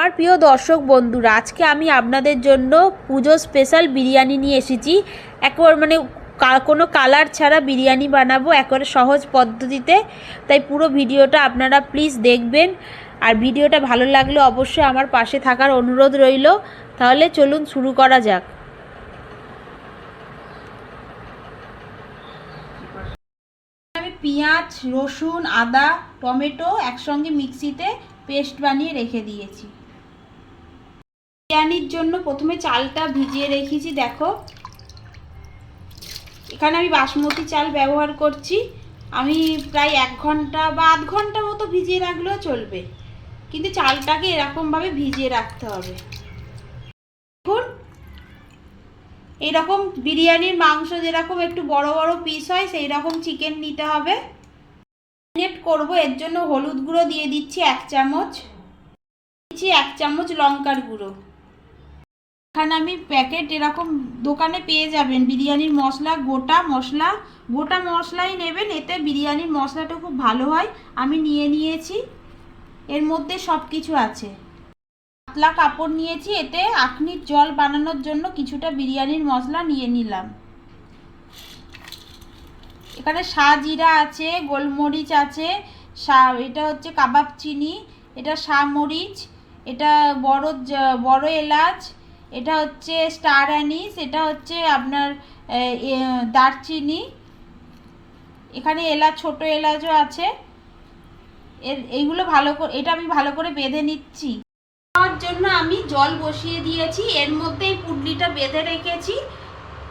আমার প্রিয় দর্শক বন্ধুরা, আজকে আমি আপনাদের জন্য পুজো স্পেশাল বিরিয়ানি নিয়ে এসেছি। একবার মানে কোনো কালার ছাড়া বিরিয়ানি বানাবো একেবারে সহজ পদ্ধতিতে। তাই পুরো ভিডিওটা আপনারা প্লিজ দেখবেন। আর ভিডিওটা ভালো লাগলে অবশ্যই আমার পাশে থাকার অনুরোধ রইল। তাহলে চলুন শুরু করা যাক। আমি পেঁয়াজ, রসুন, আদা, টমেটো একসঙ্গে মিক্সিতে পেস্ট বানিয়ে রেখে দিয়েছি। বিরিয়ানির জন্য প্রথমে চালটা ভিজিয়ে রেখেছি, দেখো। এখানে আমি বাসমতি চাল ব্যবহার করছি। আমি প্রায় এক ঘণ্টা বা আধ ঘণ্টা মতো ভিজিয়ে রাখলেও চলবে। কিন্তু চালটাকে এরকমভাবে ভিজিয়ে রাখতে হবে। দেখুন এইরকম বিরিয়ানির মাংস যেরকম একটু বড় বড় পিস হয় সেই রকম চিকেন নিতে হবে। ম্যারিনেট করব, এর জন্য হলুদ গুঁড়ো দিয়ে দিচ্ছি এক চামচ। দিচ্ছি এক চামচ লঙ্কার গুঁড়ো। এখানে আমি প্যাকেট এরকম দোকানে পেয়ে যাবেন। বিরিয়ানির মশলা, গোটা মশলা, গোটা মশলাই নেবেন, এতে বিরিয়ানির মশলাটা খুব ভালো হয়। আমি নিয়ে নিয়েছি, এর মধ্যে সব কিছু আছে। পাতলা কাপড় নিয়েছি, এতে আখনির জল বানানোর জন্য কিছুটা বিরিয়ানির মশলা নিয়ে নিলাম। এখানে জিরা আছে, গোলমরিচ আছে সা এটা হচ্ছে কাবাব চিনি, এটা মরিচ এটা বড় বড় এলাচ এটা হচ্ছে স্টার অ্যানিস, এটা হচ্ছে আপনার দারচিনি। এখানে এলাচ, ছোট এলাচও আছে। এর, এইগুলো ভালো করে, এটা আমি ভালো করে বেঁধে নিচ্ছি। খাওয়ার জন্য আমি জল বসিয়ে দিয়েছি, এর মধ্যে এই পুডলিটা বেঁধে রেখেছি।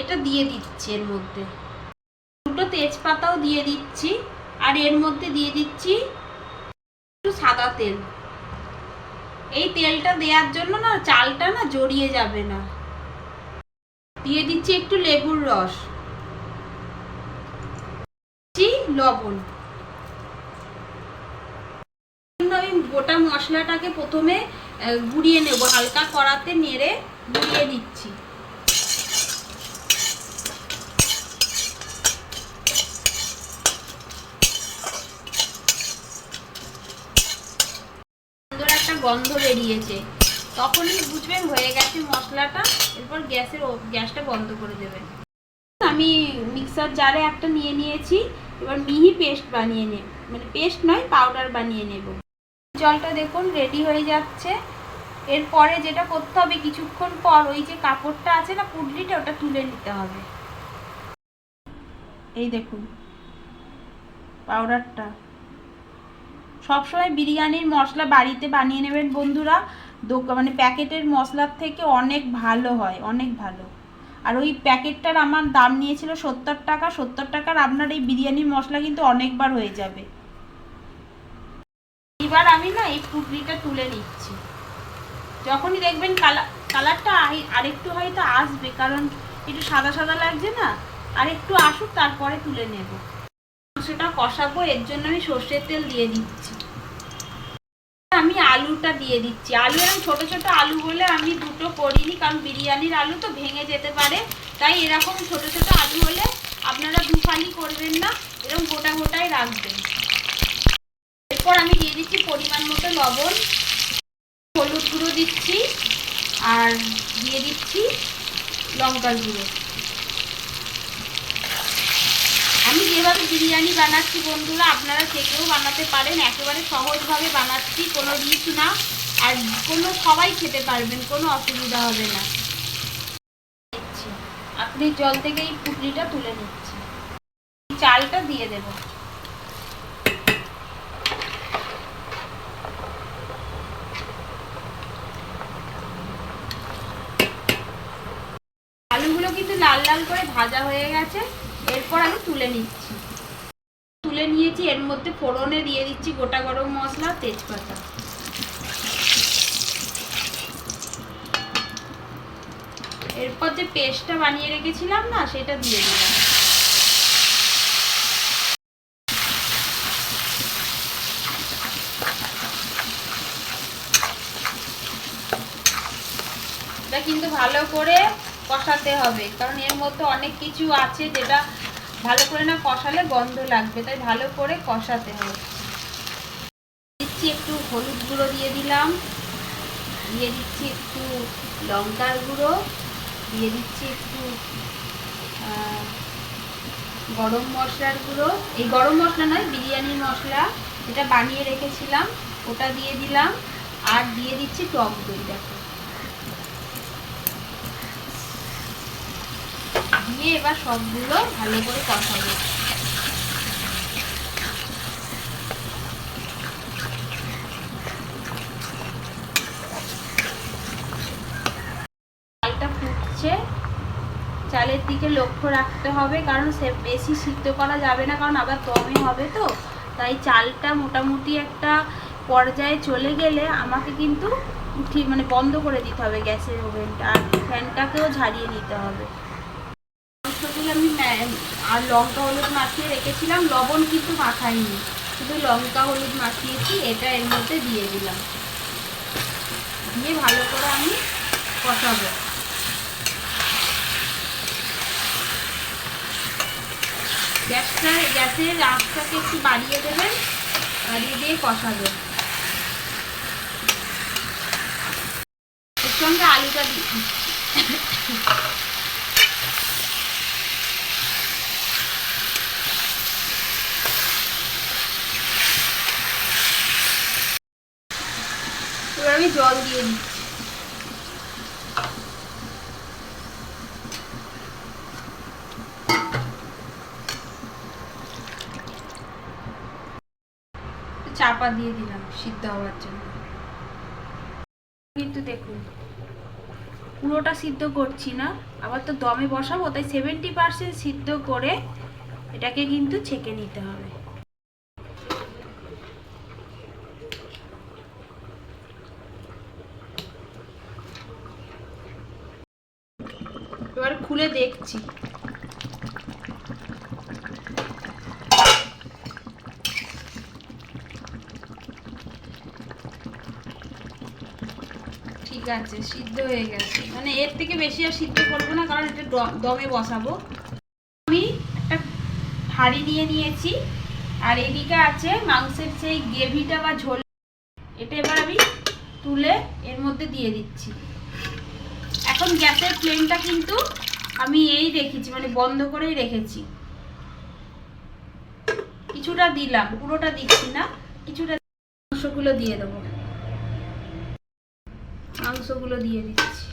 এটা দিয়ে দিচ্ছি এর মধ্যে। দুটো তেজপাতাও দিয়ে দিচ্ছি, আর এর মধ্যে দিয়ে দিচ্ছি একটু সাদা তেল। এই তেলটা দেওয়ার জন্য না চালটা না জড়িয়ে যাবে না। দিয়ে দিচ্ছি একটু লেবুর রস। লবণ। আমি গোটা মশলাটাকে প্রথমে গুঁড়িয়ে নেব, হালকা কড়াতে নেড়ে গুড়িয়ে দিচ্ছি সুন্দর একটা গন্ধ বেরিয়েছে। তখনই বুঝবেন হয়ে গেছে মশলাটা, এরপর গ্যাসের গ্যাসটা বন্ধ করে দেবেন। আমি মিক্সার জারে একটা নিয়ে নিয়েছি, এবার মিহি পেস্ট বানিয়ে নেব। মানে পেস্ট নয়, পাউডার বানিয়ে নেব। জলটা দেখুন রেডি হয়ে যাচ্ছে। এরপরে যেটা করতে হবে কিছুক্ষণ পর, ওই যে কাপড়টা আছে না, পুডলিটা, ওটা তুলে নিতে হবে। এই দেখুন, পাউডারটা। সবসময় বিরিয়ানির মশলা বাড়িতে বানিয়ে নেবেন বন্ধুরা। মানে প্যাকেটের মশলার থেকে অনেক ভালো হয়, অনেক ভালো। আর ওই প্যাকেটটার আমার দাম নিয়েছিল সত্তর টাকা, সত্তর টাকার আপনার এই বিরিয়ানির মশলা কিন্তু অনেকবার হয়ে যাবে। এবার আমি না এই পুটলিটা তুলে নিচ্ছি। যখনই দেখবেন কালার কালারটা আরেকটু হয়তো আসবে, কারণ একটু সাদা সাদা লাগছে না। আর একটু আসুক, তারপরে তুলে নেব। সেটা কষাবো, এর জন্য আমি সর্ষের তেল দিয়ে দিচ্ছি। আমি আলুটা দিয়ে দিচ্ছি। আলু এরকম ছোট ছোট আলু বলে আমি দুটো করিনি, কারণ বিরিয়ানির আলু তো ভেঙে যেতে পারে। তাই এরকম ছোট ছোট আলু হলে আপনারা দুফালি করবেন না এরকম গোটা গোটাই রাখবেন। এরপর আমি দিয়ে দিচ্ছি পরিমাণ মতো লবণ। হলুদ গুঁড়ো দিচ্ছি আর দিয়ে দিচ্ছি লঙ্কার গুঁড়ো। আমি যেভাবে বিরিয়ানি বানাচ্ছি বন্ধুরা, আপনারা কেউ বানাতে পারেন। একেবারে সহজভাবে বানাচ্ছি, কোনো রিচ না। আর কোনো সবাই খেতে পারবেন, কোনো অসুবিধা হবে না। আপনি জল থেকে এই পুটলিটা তুলে নিচ্ছি। চালটা দিয়ে দেব। আলুগুলো কিন্তু লাল লাল করে ভাজা হয়ে গেছে। এরপর আমি তুলে নিচ্ছি। তুলে নিয়েছি, এর মধ্যে ফোড়নে দিয়ে দিচ্ছি গোটা গরম মশলা, তেজপাতা। এরপর যে পেস্টটা বানিয়ে রেখেছিলাম না, সেটা দিয়ে দিলাম। এটা কিন্তু ভালো করে কষাতে হবে, কারণ এর মধ্যে অনেক কিছু আছে যেটা ভালো করে না কষালে গন্ধ লাগবে, তাই ভালো করে কষাতে হবে। দিচ্ছি একটু হলুদ গুঁড়ো দিয়ে দিলাম। দিয়ে দিচ্ছি একটু লঙ্কার গুঁড়ো। দিয়ে দিচ্ছি একটু গরম মশলার গুঁড়ো। এই গরম মশলা নয়, বিরিয়ানির মশলা। যেটা বানিয়ে রেখেছিলাম, ওটা দিয়ে দিলাম। আর দিয়ে দিচ্ছি টক দই দেখো দিয়ে এবার সবগুলো ভালো করে কষাবো। চালটা ফুটছে। চালের দিকে লক্ষ্য রাখতে হবে, কারণ সে বেশি সিদ্ধ করা যাবে না, কারণ আবার দমে হবে তো। তাই চালটা মোটামুটি একটা পর্যায়ে চলে গেলে আমাকে কিন্তু ঠিক মানে বন্ধ করে দিতে হবে গ্যাসের ওভেনটা, আর ফ্যানটাকেও ঝাড়িয়ে নিতে হবে। আর লঙ্কা হলুদ মাখিয়ে রেখেছিলাম, লবণ কিন্তু মাখাইনি। শুধু লঙ্কা হলুদ মাখিয়েছি, এটা এর মধ্যে দিয়ে দিলাম। দিয়ে ভালো করে আমি কষাবো। গ্যাসটা, গ্যাসের আঁচটাকে একটু বাড়িয়ে দেবেন, বাড়িয়ে দিয়ে কষাবেন এর সঙ্গে আলুটা দিয়ে আমি জল দিয়ে দিচ্ছি। চাপা দিয়ে দিলাম সিদ্ধ হওয়ার জন্য। কিন্তু দেখুন, পুরোটা সিদ্ধ করছি না, আবার তো দমে বসাবো, তাই সেভেন্টি পার্সেন্ট সিদ্ধ করে এটাকে কিন্তু ছেঁকে নিতে হবে এবার খুলে দেখছি ঠিক আছে, সিদ্ধ হয়ে গেছে। মানে এর থেকে বেশি আর সিদ্ধ করব না, কারণ এটা দমে বসাবো। আমি একটা হাঁড়ি নিয়ে নিয়েছি, আর এদিকে আছে মাংসের সেই গ্রেভিটা বা ঝোল, এটা এবার আমি তুলে এর মধ্যে দিয়ে দিচ্ছি। এখন গ্যাসের ফ্লেমটা কিন্তু আমি এই রেখেছি মানে বন্ধ করেই রেখেছি। কিছুটা দিলাম, পুরোটা দিচ্ছি না, কিছুটা মাংসগুলো দিয়ে দেবো। মাংসগুলো দিয়ে দিচ্ছি।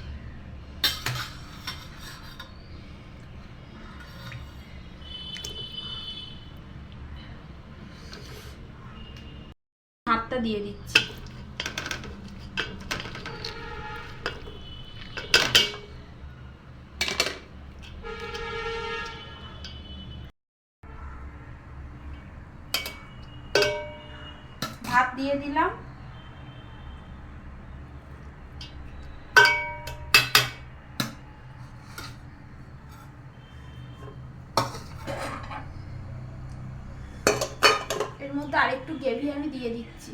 ভাতটা দিয়ে দিচ্ছি। ভাত দিয়ে দিলাম এর মধ্যে আরেকটু গ্রেভি আমি দিয়ে দিচ্ছি।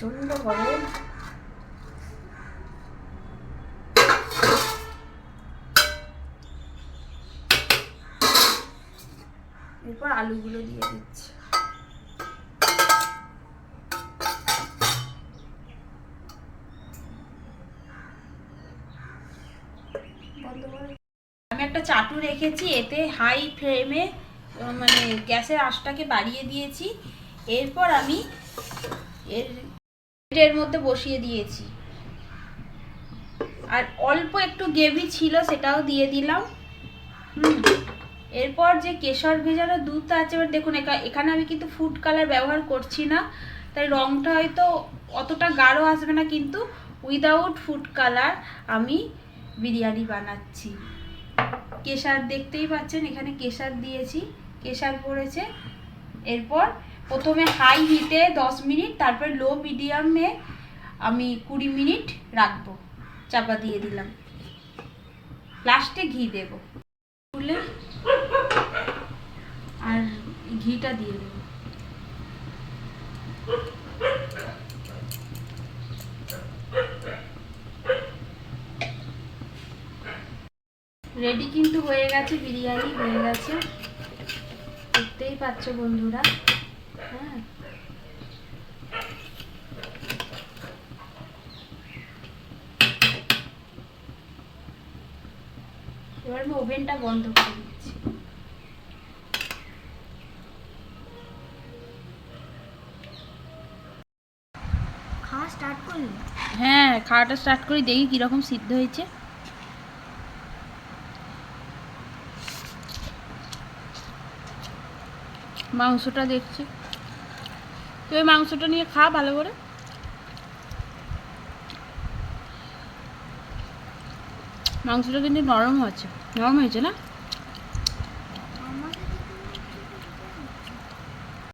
প্রচণ্ড গরম এরপর আলুগুলো দিয়ে দিচ্ছি। আমি একটা চাটু রেখেছি, এতে হাই ফ্লেমে মানে গ্যাসের আঁচটাকে বাড়িয়ে দিয়েছি। এরপর আমি এর এর মধ্যে বসিয়ে দিয়েছি। আর অল্প একটু গ্রেভি ছিল সেটাও দিয়ে দিলাম। এরপর যে কেশর ভেজানো দুধটা আছে, এবার দেখুন এখানে আমি কিন্তু ফুড কালার ব্যবহার করছি না। তাই রঙটা হয়তো অতটা গাঢ় আসবে না, কিন্তু উইদাউট ফুড কালার আমি বিরিয়ানি বানাচ্ছি। কেশার দেখতেই পাচ্ছেন, এখানে কেশার দিয়েছি। কেশার পড়েছে। এরপর প্রথমে হাই হিটে দশ মিনিট, তারপর লো মিডিয়ামে আমি কুড়ি মিনিট রাখব। চাপা দিয়ে দিলাম। লাস্টে ঘি দেবো। তুলে আর ঘিটা দিয়ে দেবো। রেডি কিন্তু হয়ে গেছে, বিরিয়ানি হয়ে গেছে। দেখতেই পাচ্ছ বন্ধুরা। এবার আমি ওভেনটা বন্ধ করে দিচ্ছি। খাওয়া স্টার্ট করলি? হ্যাঁ খাওয়াটা স্টার্ট করি, দেখি কীরকম সিদ্ধ হয়েছে। মাংসটা দেখছি। তুই ওই মাংসটা নিয়ে খা ভালো করে। মাংসটা কিন্তু নরম আছে নরম হয়েছে না?